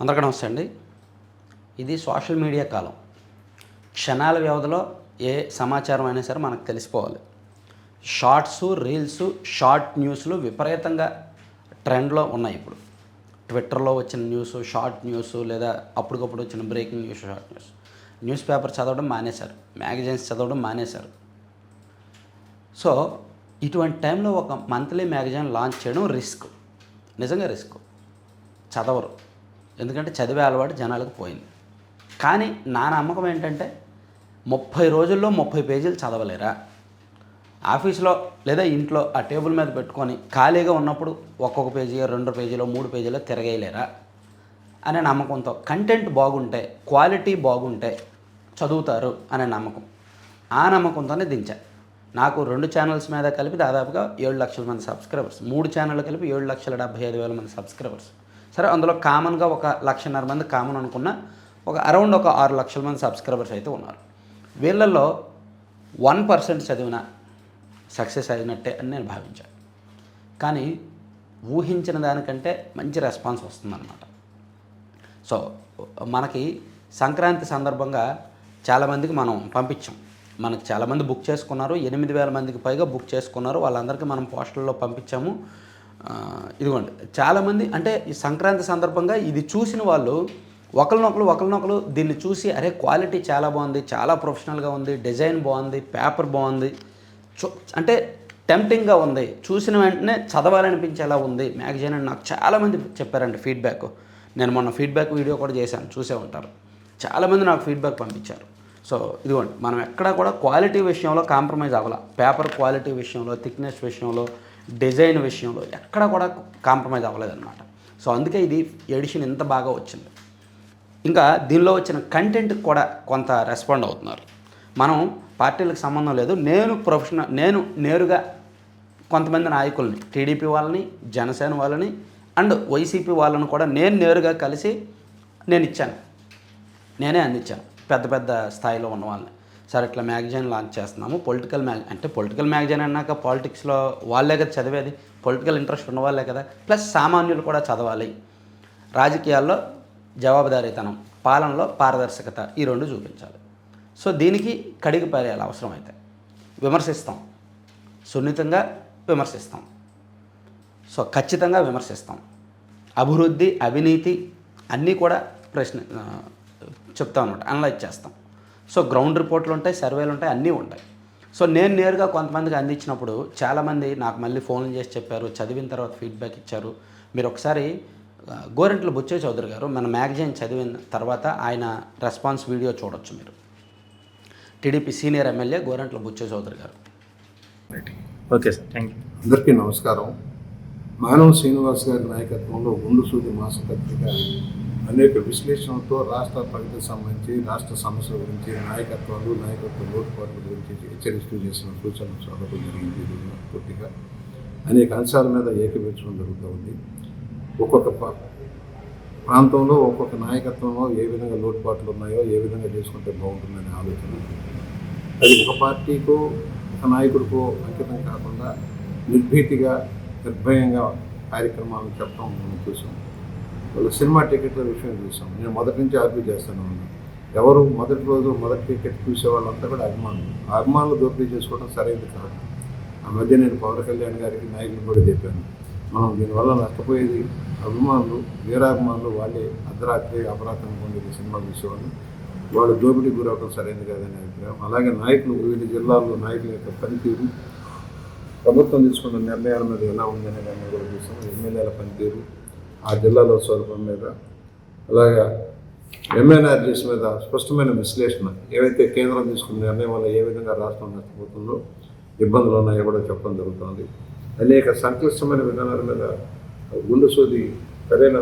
అందరికీ నమస్తే అండి. ఇది సోషల్ మీడియా కాలం. క్షణాల వ్యవధిలో ఏ సమాచారం అయినా సరే మనకు తెలిసిపోవాలి. షార్ట్స్ రీల్స్ షార్ట్ న్యూస్లు విపరీతంగా ట్రెండ్లో ఉన్నాయి ఇప్పుడు. ట్విట్టర్లో వచ్చిన న్యూస్ షార్ట్ న్యూస్ లేదా అప్పటికప్పుడు వచ్చిన breaking news short news. News paper చదవడం మానేశారు. మ్యాగజైన్స్ చదవడం మానేశారు. సో ఇటువంటి టైంలో ఒక మంత్లీ మ్యాగజైన్ లాంచ్ చేయడం రిస్క్. నిజంగా రిస్క్. చదవరు. ఎందుకంటే చదివే అలవాటు జనాలకు పోయింది. కానీ నా నమ్మకం ఏంటంటే ముప్పై రోజుల్లో ముప్పై పేజీలు చదవలేరా? ఆఫీస్లో లేదా ఇంట్లో ఆ టేబుల్ మీద పెట్టుకొని ఖాళీగా ఉన్నప్పుడు ఒక్కొక్క పేజీ రెండు పేజీలో మూడు పేజీలో తిరగేయలేరా? అనే నమ్మకంతో కంటెంట్ బాగుంటే క్వాలిటీ బాగుంటే చదువుతారు అనే నమ్మకం. ఆ నమ్మకంతోనే దించా. నాకు రెండు ఛానల్స్ మీద కలిపి దాదాపుగా ఏడు లక్షల మంది సబ్స్క్రైబర్స్ మూడు ఛానళ్ళు కలిపి ఏడు లక్షల డెబ్బై ఐదు వేల మంది సబ్స్క్రైబర్స్ సరే అందులో కామన్గా ఒక లక్షన్నర మంది కామన్ అనుకున్న ఒక అరౌండ్ ఒక ఆరు లక్షల మంది సబ్స్క్రైబర్స్ అయితే ఉన్నారు. వీళ్ళల్లో వన్ పర్సెంట్ చదివిన సక్సెస్ అయినట్టే అని నేను భావించాను. కానీ ఊహించిన దానికంటే మంచి రెస్పాన్స్ వస్తుందన్నమాట. సో మనకి సంక్రాంతి సందర్భంగా చాలామందికి మనం పంపించాం. మనకి చాలామంది బుక్ చేసుకున్నారు ఎనిమిది వేల మందికి పైగా బుక్ చేసుకున్నారు వాళ్ళందరికీ మనం పోస్టల్లో పంపించాము. ఇదిగోండి. చాలామంది అంటే ఈ సంక్రాంతి సందర్భంగా ఇది చూసిన వాళ్ళు ఒకరినొకరు ఒకరినొకరు దీన్ని చూసి అరే క్వాలిటీ చాలా బాగుంది చాలా ప్రొఫెషనల్గా ఉంది డిజైన్ బాగుంది పేపర్ బాగుంది. చూ అంటే టెంప్టింగ్గా ఉంది. చూసిన వెంటనే చదవాలనిపించేలా ఉంది. మ్యాగజైన్ అని నాకు చాలామంది చెప్పారండి ఫీడ్బ్యాక్. నేను మొన్న ఫీడ్బ్యాక్ వీడియో కూడా చేశాను చూసే ఉంటారు. చాలామంది నాకు ఫీడ్బ్యాక్ పంపించారు. సో ఇదిగోండి మనం ఎక్కడా కూడా క్వాలిటీ విషయంలో కాంప్రమైజ్ అవ్వాల. పేపర్ క్వాలిటీ విషయంలో థిక్నెస్ విషయంలో డిజైన్ విషయంలో ఎక్కడ కూడా కాంప్రమైజ్ అవ్వలేదన్నమాట. సో అందుకే ఇది ఎడిషన్ ఇంత బాగా వచ్చింది. ఇంకా దీనిలో వచ్చిన కంటెంట్ కూడా కొంత రెస్పాండ్ అవుతున్నారు. మనం పార్టీలకు సంబంధం లేదు. నేను ప్రొఫెషనల్ నేను నేరుగా కొంతమంది నాయకుల్ని టీడీపీ వాళ్ళని జనసేన వాళ్ళని అండ్ వైసీపీ వాళ్ళని కూడా నేను నేరుగా కలిసి నేను ఇచ్చాను. నేనే అందించాను. పెద్ద పెద్ద స్థాయిలో ఉన్న వాళ్ళని. సార్ ఇట్లా మ్యాగజైన్ లాంచ్ చేస్తున్నాము. పొలిటికల్ మ్యాగ్ అంటే పొలిటికల్ మ్యాగజైన్ అన్నాక పాలిటిక్స్లో వాళ్ళే కదా చదివేది. పొలిటికల్ ఇంట్రెస్ట్ ఉన్న వాళ్ళే కదా. ప్లస్ సామాన్యులు కూడా చదవాలి. రాజకీయాల్లో జవాబుదారీతనం పాలనలో పారదర్శకత ఈ రెండు చూపించాలి. సో దీనికి కడిగి పారేయాలి అవసరం అయితే విమర్శిస్తాం. సున్నితంగా విమర్శిస్తాం. సో ఖచ్చితంగా విమర్శిస్తాం. అభివృద్ధి అవినీతి అన్నీ కూడా ప్రశ్న చెప్తా అనమాట అనలైజ్ చేస్తాం. సో గ్రౌండ్ రిపోర్ట్లు ఉంటాయి సర్వేలు ఉంటాయి అన్నీ ఉంటాయి. సో నేను నేరుగా కొంతమందికి అందించినప్పుడు చాలామంది నాకు మళ్ళీ ఫోన్లు చేసి చెప్పారు చదివిన తర్వాత ఫీడ్బ్యాక్ ఇచ్చారు. మీరు ఒకసారి గోరెంట్ల బుచ్చే చౌదరి గారు మన మ్యాగజైన్ చదివిన తర్వాత ఆయన రెస్పాన్స్ వీడియో చూడొచ్చు మీరు. TDP senior MLA Gorantla Butchaiah Chowdary గారు. ఓకే సార్ థ్యాంక్ యూ అందరికీ నమస్కారం. మానవ శ్రీనివాస్ గారి నాయకత్వంలో గుండు సూది మాసపత్రిక అనేక విశ్లేషణలతో రాష్ట్ర ప్రగతికి సంబంధించి రాష్ట్ర సమస్యల గురించి నాయకత్వాలు నాయకత్వ లోటుపాట్ల గురించి హెచ్చరిస్తూ చేసిన సూచనలు చదవడం జరిగింది. పూర్తిగా అనేక అంశాల మీద ఏకీపించడం జరుగుతూ ఉంది. ఒక్కొక్క ప్రాంతంలో ఒక్కొక్క నాయకత్వంలో ఏ విధంగా లోటుపాట్లు ఉన్నాయో ఏ విధంగా చేసుకుంటే బాగుంటుందనే ఆలోచన అది ఒక పార్టీకో ఒక నాయకుడికో అంకితం కాకుండా నిర్భీతిగా నిర్భయంగా కార్యక్రమాలను చెప్పడం మనం చూసాం. వాళ్ళు సినిమా టికెట్ల విషయం చూసాం. నేను మొదటి నుంచి ఆర్పీ చేస్తాను ఎవరు మొదటి రోజు మొదటి టికెట్ చూసే వాళ్ళంతా కూడా అభిమానులు. ఆ అభిమానులు దోపిడీ చేసుకోవడం సరైనది కాదు. ఆ మధ్య నేను పవన్ కళ్యాణ్ గారికి నాయకులు కూడా చెప్పాను. మనం దీనివల్ల నష్టపోయేది అభిమానులు వీరాభిమానులు వాళ్ళే అర్ధరాత్రి అపరాధం పొందేది సినిమా చూసేవాళ్ళు. వాళ్ళు దోపిడీ గురవడం సరైనది కాదనే అభిప్రాయం. అలాగే నాయకులు వివిధ జిల్లాల్లో నాయకుల యొక్క పనితీరు ప్రభుత్వం తీసుకున్న నిర్ణయాల మీద ఎలా ఉందనే దాన్ని కూడా చూసాం. ఎమ్మెల్యేల పనితీరు ఆ జిల్లాలో స్వరూపం మీద అలాగా ఎంఎన్ఆర్జీస్ మీద స్పష్టమైన విశ్లేషణ ఏవైతే కేంద్రం తీసుకున్న నిర్ణయం వల్ల ఏ విధంగా రాష్ట్రం నష్టపోతుందో ఇబ్బందులు ఉన్నాయో కూడా చెప్పడం జరుగుతుంది. అనేక సంక్లిష్టమైన విధానాల మీద గుండు సూది సరైన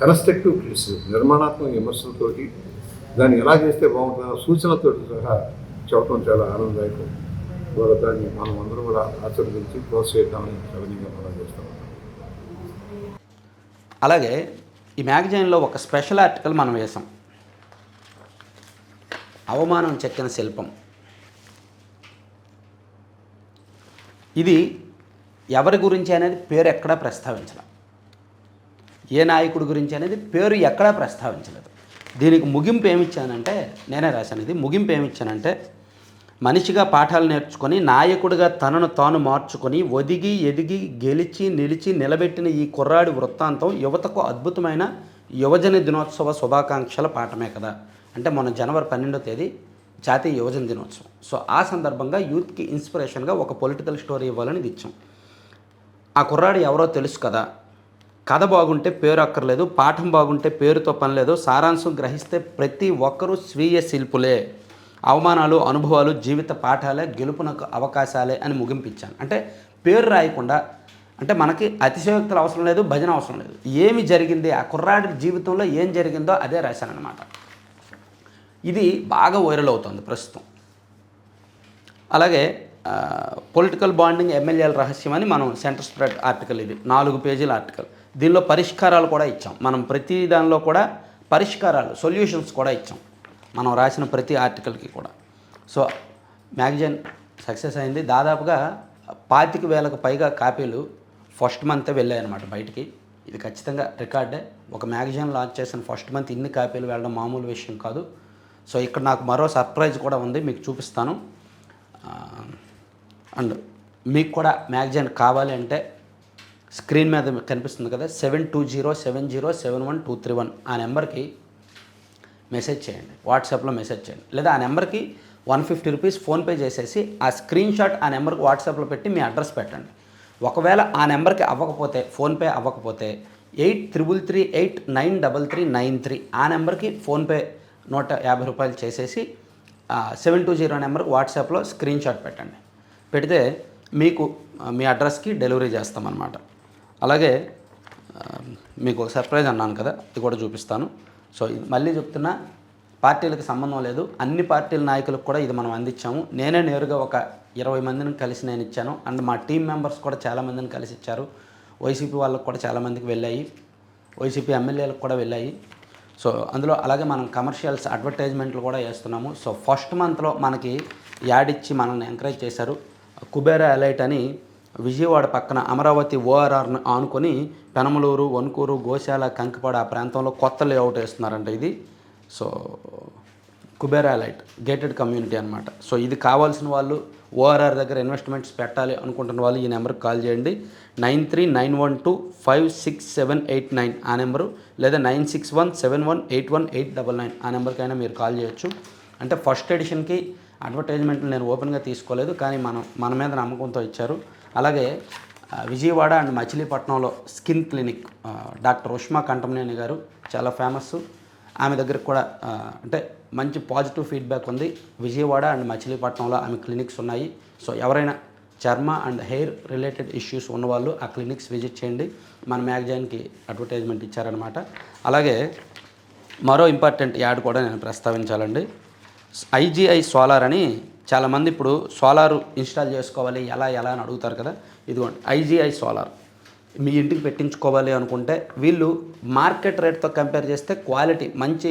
కన్స్ట్రక్టివ్ క్రిటిసిజం నిర్మాణాత్మక విమర్శలతోటి దాన్ని ఎలా చేస్తే బాగుంటుందో సూచనలతో సహా చెప్పడం చాలా ఆనందదాయకం. ఇవాళ దాన్ని మనం అందరం కూడా ఆచరించి ప్రోత్సహిద్దామని సవినీయంగా మనం చేస్తాం. అలాగే ఈ మ్యాగజైన్లో ఒక స్పెషల్ ఆర్టికల్ మనం వేసాం అవమానం చెక్కిన శిల్పం. ఇది ఎవరి గురించి అనేది పేరు ఎక్కడా ప్రస్తావించలేదు ఏ నాయకుడి గురించి అనేది పేరు ఎక్కడా ప్రస్తావించలేదు. దీనికి ముగింపు ఏమిచ్చానంటే నేనే రాశాను. ఇది ముగింపు ఏమిచ్చానంటే మనిషిగా పాఠాలు నేర్చుకొని నాయకుడిగా తనను తాను మార్చుకొని ఒదిగి ఎదిగి గెలిచి నిలిచి నిలబెట్టిన ఈ కుర్రాడి వృత్తాంతం యువతకు అద్భుతమైన యువజన దినోత్సవ శుభాకాంక్షల పాఠమే కదా. అంటే మొన్న జనవరి పన్నెండో తేదీ జాతీయ యువజన దినోత్సవం. సో ఆ సందర్భంగా యూత్కి ఇన్స్పిరేషన్గా ఒక పొలిటికల్ స్టోరీ ఇవ్వాలని ఇచ్చాం. ఆ కుర్రాడు ఎవరో తెలుసు కదా. కథ బాగుంటే పేరు అక్కర్లేదు పాఠం బాగుంటే పేరుతో పని లేదు సారాంశం గ్రహిస్తే ప్రతి ఒక్కరూ స్వీయ శిల్పులే. అవమానాలు అనుభవాలు జీవిత పాఠాలే గెలుపునకు అవకాశాలే అని ముగింపించాను. అంటే పేరు రాయకుండా అంటే మనకి అతిశయోక్తులు అవసరం లేదు భజన అవసరం లేదు. ఏమి జరిగింది ఆ కుర్రాడి జీవితంలో ఏం జరిగిందో అదే రాశానన్నమాట. ఇది బాగా వైరల్ అవుతుంది ప్రస్తుతం. అలాగే పొలిటికల్ బాండింగ్ ఎమ్మెల్యేల రహస్యం అని మనం సెంటర్ స్ప్రెడ్ ఆర్టికల్ ఇది నాలుగు పేజీల ఆర్టికల్. దీనిలో పరిష్కారాలు కూడా ఇచ్చాం. మనం ప్రతి దానిలో కూడా పరిష్కారాలు సొల్యూషన్స్ కూడా ఇచ్చాం. మనం రాసిన ప్రతి ఆర్టికల్కి కూడా. సో మ్యాగజైన్ సక్సెస్ అయింది. దాదాపుగా పాతిక వేలకు పైగా కాపీలు ఫస్ట్ మంతే వెళ్ళాయి అనమాట బయటికి. ఇది ఖచ్చితంగా రికార్డే. ఒక మ్యాగజైన్ లాంచ్ చేసిన ఫస్ట్ మంత్ ఇన్ని కాపీలు వెళ్ళడం మామూలు విషయం కాదు. సో ఇక్కడ నాకు మరో సర్ప్రైజ్ కూడా ఉంది. మీకు చూపిస్తాను. అండ్ మీకు కూడా మ్యాగజైన్ కావాలి అంటే స్క్రీన్ మీద కనిపిస్తుంది కదా seven two zero seven zero seven one two three one ఆ నెంబర్కి మెసేజ్ చేయండి. వాట్సాప్లో మెసేజ్ చేయండి. లేదా ఆ నెంబర్కి వన్ ఫిఫ్టీ రూపీస్ ఫోన్పే చేసేసి ఆ స్క్రీన్ షాట్ ఆ నెంబర్కి వాట్సాప్లో పెట్టి మీ అడ్రస్ పెట్టండి. ఒకవేళ ఆ నెంబర్కి అవ్వకపోతే ఫోన్పే అవ్వకపోతే eight triple three eight nine double three nine three ఆ నెంబర్కి ఫోన్పే నూట యాభై రూపాయలు చేసేసి సెవెన్ టూ జీరో నెంబర్కి వాట్సాప్లో స్క్రీన్ షాట్ పెట్టండి. పెడితే మీకు మీ అడ్రస్కి డెలివరీ చేస్తామన్నమాట. అలాగే మీకు ఒక సర్ప్రైజ్ అన్నాను కదా ఇది కూడా చూపిస్తాను. సో మళ్ళీ చెప్తున్నా పార్టీలకు సంబంధం లేదు. అన్ని పార్టీల నాయకులకు కూడా ఇది మనం అందించాము. నేనే నేరుగా ఒక ఇరవై మందిని కలిసి నేను ఇచ్చాను. అండ్ మా టీం మెంబర్స్ కూడా చాలామందిని కలిసి ఇచ్చారు. వైసీపీ వాళ్ళకు కూడా చాలామందికి వెళ్ళాయి. వైసీపీ ఎమ్మెల్యేలకు కూడా వెళ్ళాయి. సో అందులో అలాగే మనం కమర్షియల్స్ అడ్వర్టైజ్మెంట్లు కూడా వేస్తున్నాము. సో ఫస్ట్ మంత్లో మనకి యాడ్ ఇచ్చి మనల్ని ఎంకరేజ్ చేశారు. కుబేరా ఎలైట్ అని విజయవాడ పక్కన అమరావతి ఓఆర్ఆర్ను ఆనుకొని పెనమలూరు వణుకూరు గోశాల కంకపాడ ఆ ప్రాంతంలో కొత్త లేఅవుట్ వేస్తున్నారంట ఇది. So Kubera light gated community అనమాట సో ఇది కావాల్సిన వాళ్ళు ఓఆర్ఆర్ దగ్గర ఇన్వెస్ట్మెంట్స్ పెట్టాలి అనుకుంటున్న వాళ్ళు ఈ నెంబర్కి కాల్ చేయండి. Nine three nine one two five six seven eight nine ఆ నెంబరు లేదా nine six one seven one eight one eight double nine ఆ నెంబర్కైనా మీరు కాల్ చేయొచ్చు. అంటే ఫస్ట్ ఎడిషన్కి అడ్వర్టైజ్మెంట్లు నేను ఓపెన్గా తీసుకోలేదు కానీ మనం మన మీద నమ్మకంతో ఇచ్చారు. అలాగే విజయవాడ అండ్ మచిలీపట్నంలో skin clinic doctor Ushma Kantamaneni గారు చాలా ఫేమస్ ఆమె దగ్గర కూడా అంటే మంచి పాజిటివ్ ఫీడ్బ్యాక్ ఉంది. విజయవాడ అండ్ మచిలీపట్నంలో ఆమె క్లినిక్స్ ఉన్నాయి. సో ఎవరైనా చర్మ అండ్ హెయిర్ రిలేటెడ్ ఇష్యూస్ ఉన్నవాళ్ళు ఆ క్లినిక్స్ విజిట్ చేయండి. మన మ్యాగజైన్కి అడ్వర్టైజ్మెంట్ ఇచ్చారనమాట అలాగే మరో ఇంపార్టెంట్ యాడ్ కూడా నేను ప్రస్తావించాలండి. ఐజీఐ సోలార్ అని చాలామంది ఇప్పుడు సోలార్ ఇన్స్టాల్ చేసుకోవాలి ఎలా ఎలా అని అడుగుతారు కదా. ఇదిగోండి ఐజీఐ సోలార్. మీ ఇంటికి పెట్టించుకోవాలి అనుకుంటే వీళ్ళు మార్కెట్ రేట్తో కంపేర్ చేస్తే క్వాలిటీ మంచి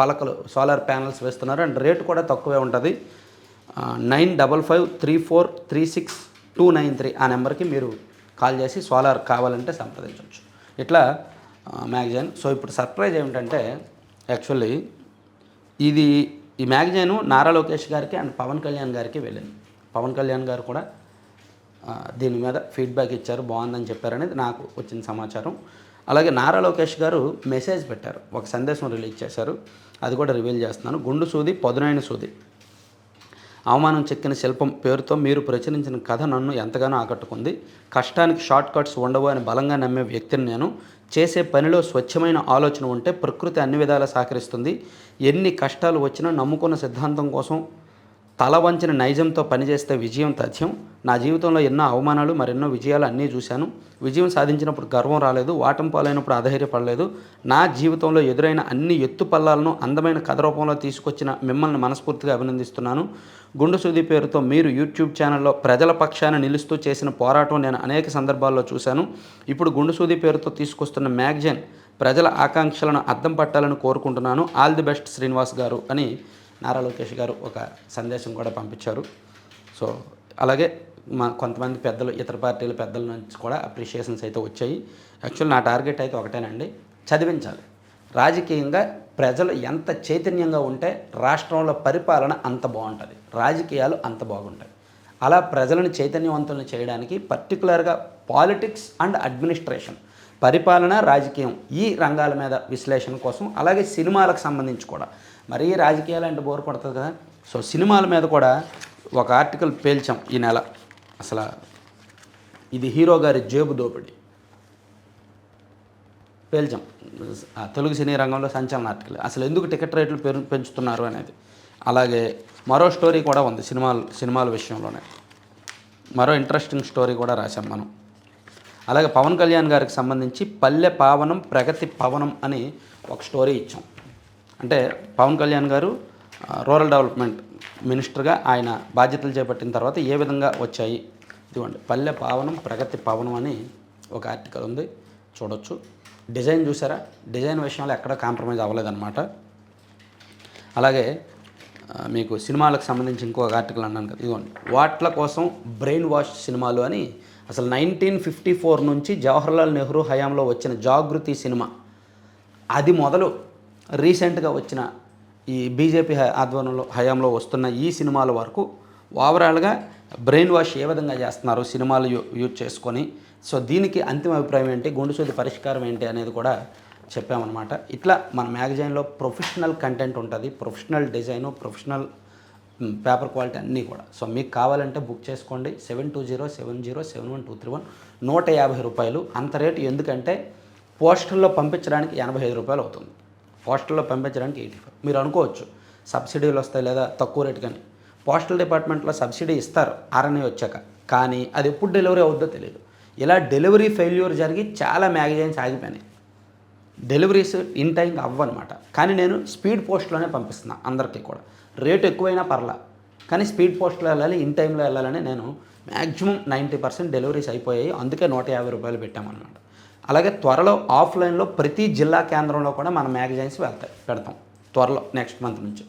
పలకలు సోలార్ ప్యానల్స్ వేస్తున్నారు. అండ్ రేట్ కూడా తక్కువే ఉంటుంది. Nine double five three four three six two nine three ఆ నెంబర్కి మీరు కాల్ చేసి సోలార్ కావాలంటే సంప్రదించవచ్చు. ఇట్లా మ్యాగజైన్. సో ఇప్పుడు సర్ప్రైజ్ ఏమిటంటే యాక్చువల్లీ ఇది ఈ మ్యాగజైన్ నారా లోకేష్ గారికి అండ్ పవన్ కళ్యాణ్ గారికి వెళ్ళింది పవన్ కళ్యాణ్ గారు కూడా దీని మీద ఫీడ్బ్యాక్ ఇచ్చారు బాగుందని చెప్పారనేది నాకు వచ్చిన సమాచారం. అలాగే నారా లోకేష్ గారు మెసేజ్ పెట్టారు ఒక సందేశం రిలీజ్ చేశారు అది కూడా రివీల్ చేస్తున్నాను. గుండు సూది పదునైన సూది. అవమానం చెక్కిన శిల్పం పేరుతో మీరు ప్రచురించిన కథ నన్ను ఎంతగానో ఆకట్టుకుంది. కష్టానికి షార్ట్ కట్స్ ఉండవు అని బలంగా నమ్మే వ్యక్తిని నేను. చేసే పనిలో స్వచ్ఛమైన ఆలోచన ఉంటే ప్రకృతి అన్ని విధాలా సహకరిస్తుంది. ఎన్ని కష్టాలు వచ్చినా నమ్ముకున్న సిద్ధాంతం కోసం తల వంచిన నైజంతో పనిచేస్తే విజయం తథ్యం. నా జీవితంలో ఎన్నో అవమానాలు మరెన్నో విజయాలు అన్నీ చూశాను. విజయం సాధించినప్పుడు గర్వం రాలేదు వాటం పాలైనప్పుడు అధైర్యపడలేదు. నా జీవితంలో ఎదురైన అన్ని ఎత్తు పల్లాలను అందమైన కథ రూపంలో తీసుకొచ్చిన మిమ్మల్ని మనస్ఫూర్తిగా అభినందిస్తున్నాను. గుండు సుది పేరుతో మీరు యూట్యూబ్ ఛానల్లో ప్రజల పక్షాన నిలుస్తూ చేసిన పోరాటం నేను అనేక సందర్భాల్లో చూశాను. ఇప్పుడు గుండు సూది పేరుతో తీసుకొస్తున్న మ్యాగజైన్ ప్రజల ఆకాంక్షలను అద్దం పట్టాలని కోరుకుంటున్నాను. ఆల్ ది బెస్ట్ శ్రీనివాస్ గారు అని నారా లోకేష్ గారు ఒక సందేశం కూడా పంపించారు. సో అలాగే మా కొంతమంది పెద్దలు ఇతర పార్టీల పెద్దల నుంచి కూడా అప్రిషియేషన్స్ అయితే వచ్చాయి. యాక్చువల్ నా టార్గెట్ అయితే ఒకటేనండి. చదివించాలి. రాజకీయంగా ప్రజలు ఎంత చైతన్యంగా ఉంటే రాష్ట్రంలో పరిపాలన అంత బాగుంటుంది. రాజకీయాలు అంత బాగుంటాయి. అలా ప్రజలను చైతన్యవంతులను చేయడానికి పర్టికులర్గా పాలిటిక్స్ అండ్ అడ్మినిస్ట్రేషన్ పరిపాలన రాజకీయం ఈ రంగాల మీద విశ్లేషణ కోసం అలాగే సినిమాలకు సంబంధించి కూడా. మరీ రాజకీయాలు అంటే బోర్ పడుతుంది కదా. సో సినిమాల మీద కూడా ఒక ఆర్టికల్ పేల్చాం ఈ నెల. అసలు ఇది హీరో గారి జేబు దోపిడీ. పేల్చాం. ఆ తెలుగు సినీ రంగంలో సంచలన ఆర్టికల్ అసలు ఎందుకు టికెట్ రేట్లు పెరు పెంచుతున్నారు అనేది. అలాగే మరో స్టోరీ కూడా ఉంది సినిమాలు సినిమాల విషయంలోనే. మరో ఇంట్రెస్టింగ్ స్టోరీ కూడా రాశాం మనం. అలాగే పవన్ కళ్యాణ్ గారికి సంబంధించి పల్లె పావనం ప్రగతి పవనం అని ఒక స్టోరీ ఇచ్చాం. అంటే పవన్ కళ్యాణ్ గారు రూరల్ డెవలప్మెంట్ మినిస్టర్గా ఆయన బాధ్యతలు చేపట్టిన తర్వాత ఏ విధంగా వచ్చాయి? ఇదిగోండి పల్లె పావనం ప్రగతి పవనం అని ఒక ఆర్టికల్ ఉంది. చూడొచ్చు. డిజైన్ చూసారా? డిజైన్ విషయంలో ఎక్కడ కాంప్రమైజ్ అవ్వలేదన్నమాట. అలాగే మీకు సినిమాలకు సంబంధించి ఇంకొక ఆర్టికల్ అన్నాను కదా. ఇదిగోండి వాట్ల కోసం బ్రెయిన్ వాష్ సినిమాలు అని అసలు నైన్టీన్ ఫిఫ్టీ ఫోర్ నుంచి జవహర్లాల్ నెహ్రూ హయాంలో వచ్చిన జాగృతి సినిమా. అది మొదలు రీసెంట్గా వచ్చిన ఈ బీజేపీ ఆధ్వర్యంలో హయాంలో వస్తున్న ఈ సినిమాల వరకు ఓవరాల్గా బ్రెయిన్ వాష్ ఏ విధంగా చేస్తున్నారు సినిమాలు యూజ్ చేసుకొని సో దీనికి అంతిమ అభిప్రాయం ఏంటి గుండెసూది పరిష్కారం ఏంటి అనేది కూడా చెప్పామన్నమాట. ఇట్లా మన మ్యాగజైన్లో ప్రొఫెషనల్ కంటెంట్ ఉంటుంది professional design professional paper quality అన్నీ కూడా. సో మీకు కావాలంటే బుక్ చేసుకోండి seven two zero seven zero seven one two three one నూట యాభై రూపాయలు. అంత రేటు ఎందుకంటే పోస్టల్లో పంపించడానికి ఎనభై ఐదు రూపాయలు అవుతుంది. పోస్టల్లో పంపించడానికి ఎయిటీ ఫైవ్. మీరు అనుకోవచ్చు సబ్సిడీలు వస్తాయి లేదా తక్కువ రేటు కానీ. పోస్టల్ డిపార్ట్మెంట్లో సబ్సిడీ ఇస్తారు ఆర్ఎన్ఏ వచ్చాక. కానీ అది ఎప్పుడు డెలివరీ అవుద్దో తెలియదు ఇలా డెలివరీ ఫెయిల్యూర్ జరిగి చాలా మ్యాగజైన్స్ ఆగిపోయినాయి. డెలివరీస్ ఇన్ టైం అవ్వనమాట. కానీ నేను స్పీడ్ పోస్ట్లోనే పంపిస్తున్నా అందరికీ కూడా. రేటు ఎక్కువైనా పర్లా కానీ స్పీడ్ పోస్ట్లో వెళ్ళాలి ఇన్ టైంలో వెళ్ళాలని నేను మ్యాక్సిమం నైంటీ పర్సెంట్ డెలివరీస్ అయిపోయాయి. అందుకే నూట యాభై రూపాయలు పెట్టామన్నమాట. అలాగే త్వరలో ఆఫ్లైన్లో ప్రతి జిల్లా కేంద్రంలో కూడా మన మ్యాగజైన్స్ వెళ్తాయి పెడతాం. త్వరలో నెక్స్ట్ మంత్ నుంచి.